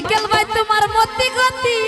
Michael ভাই তোমার মতি গতি।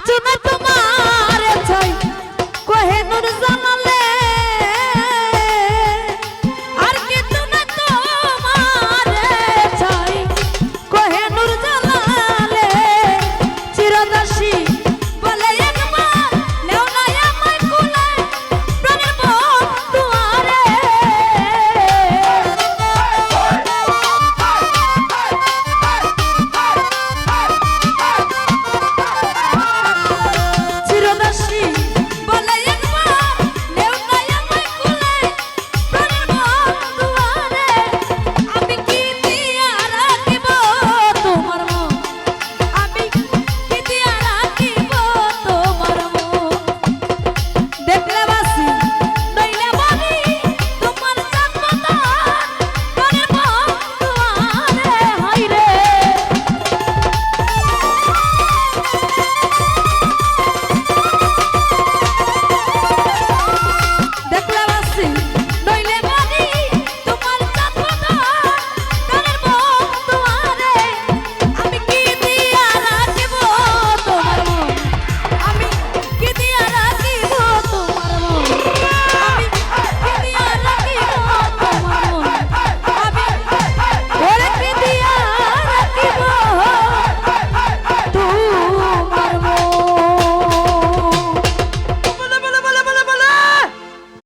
আছো না তোমার